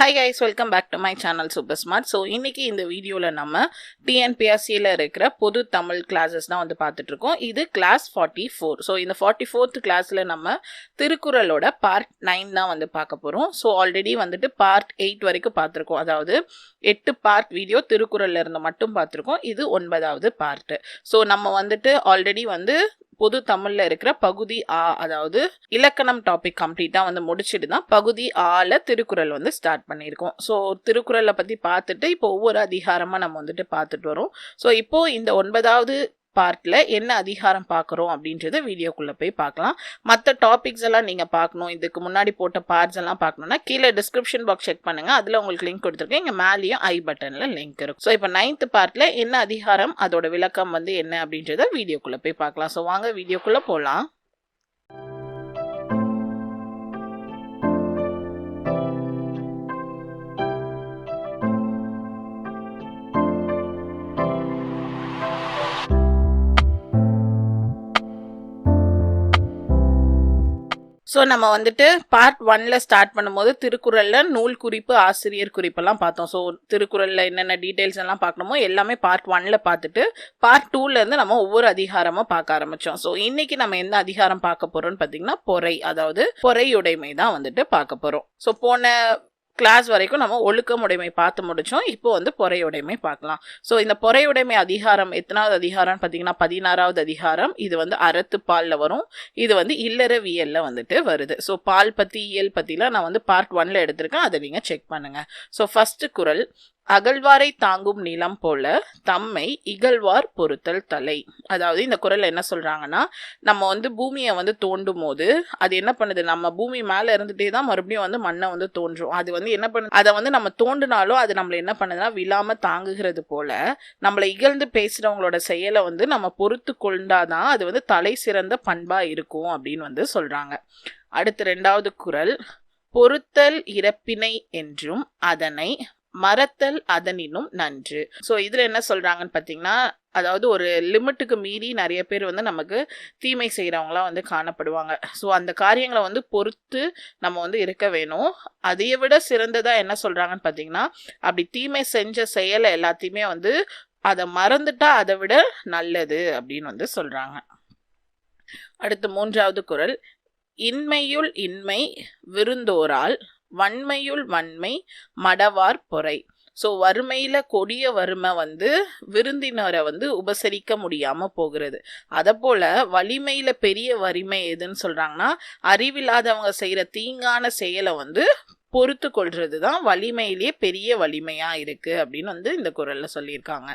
Hi guys welcome back to my channel super smart so இன்றைக்கி இந்த வீடியோவில் நம்ம டிஎன்பிஎஸ்சியில் இருக்கிற பொது தமிழ் கிளாஸஸ் தான் வந்து பார்த்துட்ருக்கோம் இது கிளாஸ் ஃபார்ட்டி ஃபோர் ஸோ இந்த ஃபார்ட்டி ஃபோர்த் கிளாஸில் நம்ம திருக்குறளோட பார்ட் நைன் தான் வந்து பார்க்க போகிறோம் ஸோ ஆல்ரெடி வந்துட்டு பார்ட் எயிட் வரைக்கும் பார்த்துருக்கோம். அதாவது எட்டு பார்ட் வீடியோ திருக்குறளில் இருந்து மட்டும் பார்த்துருக்கோம். இது ஒன்பதாவது பார்ட்டு ஸோ நம்ம வந்துட்டு ஆல்ரெடி வந்து பொது தமிழ்ல இருக்கிற பகுதி ஆ அதாவது இலக்கணம் டாபிக் கம்ப்ளீட்டா வந்து முடிச்சுட்டு தான் பகுதி ஆல திருக்குறள் வந்து ஸ்டார்ட் பண்ணியிருக்கோம். ஸோ திருக்குறளை பத்தி பார்த்துட்டு இப்போ ஒவ்வொரு அதிகாரமா நம்ம வந்துட்டு பார்த்துட்டு வரோம். ஸோ இப்போ இந்த ஒன்பதாவது பார்ட்டில் என்ன அதிகாரம் பார்க்குறோம் அப்படின்றத வீடியோக்குள்ளே போய் பார்க்கலாம். மற்ற டாபிக்ஸ் எல்லாம் நீங்கள் பார்க்கணும். இதுக்கு முன்னாடி போட்ட பார்ட்ஸ் எல்லாம் பார்க்கணும்னா கீழே டிஸ்கிரிப்ஷன் பாக்ஸ் செக் பண்ணுங்கள் அதில் உங்களுக்கு லிங்க் கொடுத்துருக்கேன். இங்கே மேலேயும் ஐ பட்டனில் லிங்க் இருக்கும். ஸோ இப்போ நைன்த் பார்ட்டில் என்ன அதிகாரம் அதோட விளக்கம் வந்து என்ன அப்படின்றத வீடியோக்குள்ளே போய் பார்க்கலாம். ஸோ வாங்க வீடியோக்குள்ளே போகலாம் ஸோ நம்ம வந்துட்டு பார்ட் ஒன்ல ஸ்டார்ட் பண்ணும்போது திருக்குறளில் நூல் குறிப்பு ஆசிரியர் குறிப்பெல்லாம் பார்த்தோம். ஸோ திருக்குறளில் என்னென்ன டீட்டெயில்ஸ் எல்லாம் பார்க்கணுமோ எல்லாமே பார்ட் ஒன்ல பார்த்துட்டு பார்ட் டூலேருந்து நம்ம ஒவ்வொரு அதிகாரமாக பார்க்க ஆரம்பித்தோம் ஸோ இன்னைக்கு நம்ம எந்த அதிகாரம் பார்க்க போகிறோம்னு பார்த்தீங்கன்னா பொறை. அதாவது பொறையுடைமை தான் வந்துட்டு பார்க்க போகிறோம் ஸோ போன கிளாஸ் வரைக்கும் நம்ம ஒழுக்கமுடைமை பார்த்து முடிச்சோம். இப்போ வந்து பொறையுடைமை பார்க்கலாம். ஸோ இந்த பொறையுடைமை அதிகாரம் எத்தனாவது அதிகாரம்னு பார்த்தீங்கன்னா பதினாறாவது அதிகாரம். இது வந்து அறத்துப்பாலில் வரும். இது வந்து இல்லறவியலில் வந்துட்டு வருது. ஸோ பால் பற்றி இயல் பற்றிலாம் நான் வந்து பார்ட் ஒன்ல எடுத்திருக்கேன். அதை நீங்கள் செக் பண்ணுங்கள் ஸோ ஃபஸ்ட்டு குரல். அகழ்வாரை தாங்கும் நிலம் போல தம்மை இகழ்வார் பொறுத்தல் தலை. அதாவது இந்த குரல் என்ன சொல்கிறாங்கன்னா நம்ம வந்து பூமியை வந்து தோண்டும் போது அது என்ன பண்ணுது? நம்ம பூமி மேலே இருந்துகிட்டே தான் மறுபடியும் வந்து மண்ணை வந்து தோன்றும். அது வந்து என்ன பண்ணு அதை வந்து நம்ம தோண்டினாலும் அது நம்மளை என்ன பண்ணுதுன்னா விழாம தாங்குகிறது போல நம்மளை இகழ்ந்து பேசுகிறவங்களோட செயலை வந்து நம்ம பொறுத்து கொண்டாதான் அது வந்து தலை சிறந்த பண்பாக இருக்கும் அப்படின்னு வந்து சொல்கிறாங்க அடுத்து ரெண்டாவது குரல் பொறுத்தல் இறப்பினை என்றும் அதனை மறத்தல் அதனினும் நன்று. ஸோ இதில் என்ன சொல்கிறாங்கன்னு பார்த்தீங்கன்னா அதாவது ஒரு லிமிட்டுக்கு மீறி நிறைய பேர் வந்து நமக்கு தீமை செய்கிறவங்களாம் வந்து காணப்படுவாங்க. ஸோ அந்த காரியங்களை வந்து பொறுத்து நம்ம வந்து இருக்க வேணும். அதைய விட சிறந்ததாக என்ன சொல்கிறாங்கன்னு பார்த்தீங்கன்னா அப்படி தீமை செஞ்ச செயலை எல்லாத்தையுமே வந்து அதை மறந்துட்டா அதை விட நல்லது அப்படின்னு வந்து சொல்கிறாங்க அடுத்து மூன்றாவது குரல் இன்மையுள் இன்மை விருந்தோரால் வன்மையுள் வன்மை மடவார் பொறை. ஸோ வறுமையில் கொடிய வறுமை வந்து விருந்தினரை வந்து உபசரிக்க முடியாமல் போகிறது. அதை போல் வலிமையில் பெரிய வறுமை எதுன்னு சொல்கிறாங்கன்னா அறிவில்லாதவங்க செய்கிற தீங்கான செயலை வந்து பொறுத்து கொள்வது தான் வலிமையிலேயே பெரிய வலிமையாக இருக்குது அப்படின்னு வந்து இந்த குரலில் சொல்லியிருக்காங்க.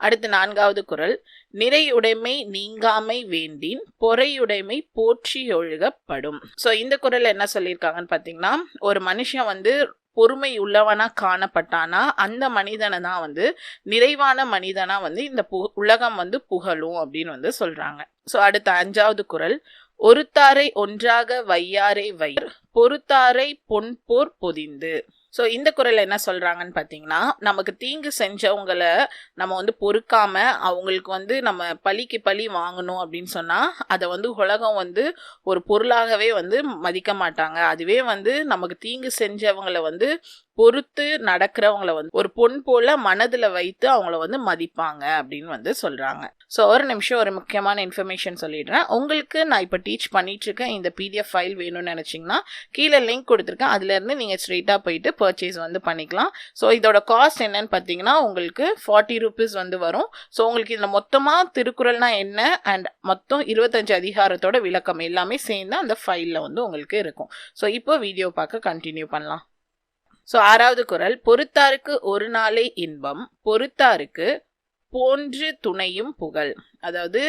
அடுத்து நான்காவது குரல். நிறையுடைமை நீங்காமை வேண்டின் பொறையுடைமை போற்றி ஒழுகப்படும். ஸோ இந்த குரல் என்ன சொல்லியிருக்காங்கன்னு பார்த்தீங்கன்னா ஒரு மனுஷன் வந்து பொறுமை உள்ளவனா காணப்பட்டானா அந்த மனிதனை தான் வந்து நிறைவான மனிதனா வந்து இந்த பு உலகம் வந்து புகழும் அப்படின்னு வந்து சொல்றாங்க. ஸோ அடுத்த அஞ்சாவது குரல். ஒருத்தாரை ஒன்றாக வையாரை வயிர் பொறுத்தாரை பொன்போர் பொதிந்து. ஸோ இந்த குரல் என்ன சொல்கிறாங்கன்னு பார்த்தீங்கன்னா நமக்கு தீங்கு செஞ்சவங்களை நம்ம வந்து பொறுக்காம அவங்களுக்கு வந்து நம்ம பழிக்கு பழி வாங்கணும் அப்படின்னு சொன்னால் அதை வந்து உலகம் வந்து ஒரு பொருளாகவே வந்து மதிக்க மாட்டாங்க. அதுவே வந்து நமக்கு தீங்கு செஞ்சவங்களை வந்து பொறுத்து நடக்கிறவங்கள வந்து ஒரு பொன் போல மனதில் வைத்து அவங்கள வந்து மதிப்பாங்க அப்படின்னு வந்து சொல்கிறாங்க ஸோ ஒரு நிமிஷம் ஒரு முக்கியமான இன்ஃபர்மேஷன் சொல்லிடுறேன். உங்களுக்கு நான் இப்போ டீச் பண்ணிட்டு இருக்கேன். இந்த பிடிஎஃப் ஃபைல் வேணும்னு நினச்சிங்கன்னா கீழே லிங்க் கொடுத்துருக்கேன். அதுலேருந்து நீங்கள் ஸ்ட்ரெயிட்டாக போயிட்டு பர்ச்சேஸ் வந்து பண்ணிக்கலாம். ஸோ இதோட காஸ்ட் என்னன்னு பார்த்தீங்கன்னா உங்களுக்கு ஃபார்ட்டி ருபீஸ் வந்து வரும். ஸோ உங்களுக்கு இதில் மொத்தமாக திருக்குறள்னா என்ன? அண்ட் மொத்தம் இருபத்தஞ்சு அதிகாரத்தோட விளக்கம் எல்லாமே சேர்ந்து அந்த ஃபைலில் வந்து உங்களுக்கு இருக்கும். ஸோ இப்போ வீடியோ பார்க்க கண்டினியூ பண்ணலாம். ஸோ ஆறாவது குரல் பொறுத்தாருக்கு ஒரு நாளே இன்பம் பொறுத்தாருக்கு போன்று துணையும் புகழ். அதாவது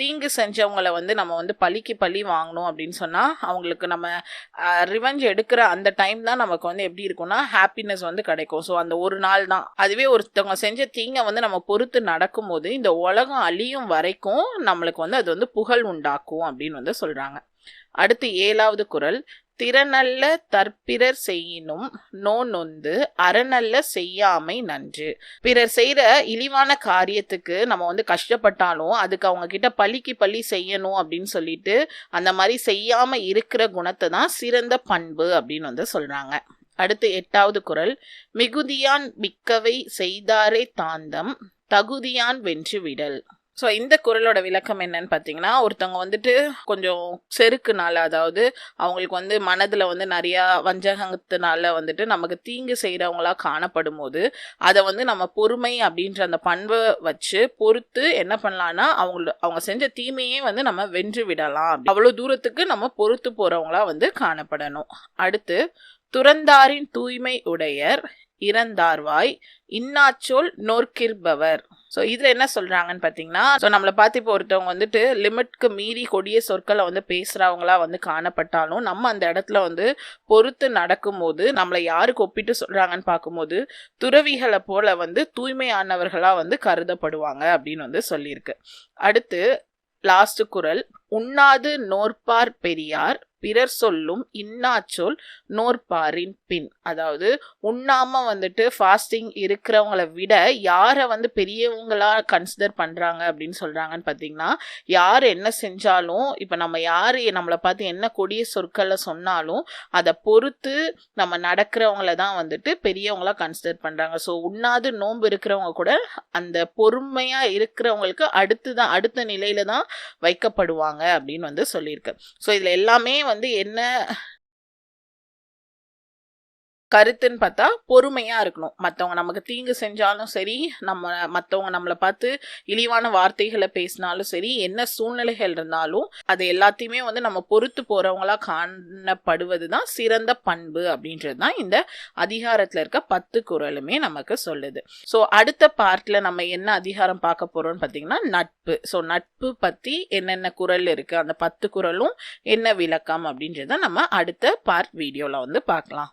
தீங்கு செஞ்சவங்களை வந்து நம்ம வந்து பழிக்கு பழி வாங்கணும் அப்படின்னு சொன்னால் அவங்களுக்கு நம்ம ரிவெஞ்ச் எடுக்கிற அந்த டைம் தான் நமக்கு வந்து எப்படி இருக்கும்னா ஹாப்பினஸ் வந்து கிடைக்கும். ஸோ அந்த ஒரு நாள் தான். அதுவே ஒருத்தவங்க செஞ்ச தீங்கை வந்து நம்ம பொறுத்து நடக்கும்போது இந்த உலகம் அழியும் வரைக்கும் நம்மளுக்கு வந்து அது வந்து புகழ் உண்டாக்கும் அப்படின்னு வந்து சொல்கிறாங்க அடுத்து ஏழாவது குரல். திறனல்ல தற்பிறர் செய்யினும் நோ நொந்து அறநல்ல செய்யாமை நன்று. பிறர் செய்கிற இழிவான காரியத்துக்கு நம்ம வந்து கஷ்டப்பட்டாலும் அதுக்கு அவங்க கிட்ட பழிக்கு பழி செய்யணும் அப்படின்னு சொல்லிட்டு அந்த மாதிரி செய்யாம இருக்கிற குணத்தை தான் சிறந்த பண்பு அப்படின்னு வந்து சொல்றாங்க. அடுத்து எட்டாவது குரல். மிகுதியான் மிக்கவை செய்தாரே தாந்தம் தகுதியான் வென்று விடல். ஸோ இந்த குறளோட விளக்கம் என்னன்னு பார்த்தீங்கன்னா ஒருத்தவங்க வந்துட்டு கொஞ்சம் செருக்குனால அதாவது அவங்களுக்கு வந்து மனதில் வந்து நிறையா வஞ்சகத்தினால வந்துட்டு நமக்கு தீங்கு செய்கிறவங்களா காணப்படும் போது அதை வந்து நம்ம பொறுமை அப்படின்ற அந்த பண்பை வச்சு பொறுத்து என்ன பண்ணலான்னா அவங்கள அவங்க செஞ்ச தீமையே வந்து நம்ம வென்று விடலாம் அவ்வளோ தூரத்துக்கு நம்ம பொறுத்து போகிறவங்களா வந்து காணப்படணும். அடுத்து துறந்தாரின் தூய்மை உடையர் இறந்தார்வாய். இன்னாச்சொல் நோர்க்கிற்பவர் ஸோ இதில் என்ன சொல்கிறாங்கன்னு பார்த்தீங்கன்னா ஸோ நம்மளை பார்த்து இப்போ ஒருத்தவங்க வந்துட்டு லிமிட்க்கு மீறி கொடிய சொற்களை வந்து பேசுகிறவங்களா வந்து காணப்பட்டாலும் நம்ம அந்த இடத்துல வந்து பொறுத்து நடக்கும்போது நம்மளை யாருக்கு ஒப்பிட்டு சொல்கிறாங்கன்னு பார்க்கும்போது துறவிகளை போல வந்து தூய்மையானவர்களாக வந்து கருதப்படுவாங்க அப்படின்னு வந்து சொல்லியிருக்கு. அடுத்து லாஸ்ட் குரல் உண்ணாது நோற்பார் பெரியார் பிறர் சொல்லும் இன்னாச்சொல் நோற்பாரின் பின். அதாவது உண்ணாம வந்துட்டு ஃபாஸ்டிங் இருக்கிறவங்கள விட யாரை வந்து பெரியவங்களா கன்சிடர் பண்றாங்க அப்படின்னு சொல்றாங்கன்னு பார்த்தீங்கன்னா யார் என்ன செஞ்சாலும் இப்போ நம்ம யார் நம்மளை பார்த்து என்ன கொடிய சொற்களை சொன்னாலும் அதை பொறுத்து நம்ம நடக்கிறவங்கள தான் வந்துட்டு பெரியவங்களா கன்சிடர் பண்றாங்க. ஸோ உண்ணாது நோன்பு இருக்கிறவங்க கூட அந்த பொறுமையா இருக்கிறவங்களுக்கு அடுத்து தான் அடுத்த நிலையில தான் வைக்கப்படுவாங்க அப்படின்னு வந்து சொல்லியிருக்கு. ஸோ இதில் எல்லாமே வந்து என்ன கருத்துன்னு பார்த்தா பொறுமையாக இருக்கணும். மற்றவங்க நமக்கு தீங்கு செஞ்சாலும் சரி நம்ம மற்றவங்க நம்மளை பார்த்து இழிவான வார்த்தைகளை பேசினாலும் சரி என்ன சூழ்நிலைகள் இருந்தாலும் அது எல்லாத்தையுமே வந்து நம்ம பொறுத்து போகிறவங்களா காணப்படுவது தான் சிறந்த பண்பு அப்படின்றது தான் இந்த அதிகாரத்தில் இருக்க பத்து குரலுமே நமக்கு சொல்லுது. ஸோ அடுத்த பார்ட்டில் நம்ம என்ன அதிகாரம் பார்க்க போகிறோம்னு பார்த்தீங்கன்னா நட்பு. ஸோ நட்பு பற்றி என்னென்ன குரல் இருக்குது அந்த பத்து குரலும் என்ன விளக்கம் அப்படின்றத நம்ம அடுத்த பார்ட் வீடியோவில் வந்து பார்க்கலாம்.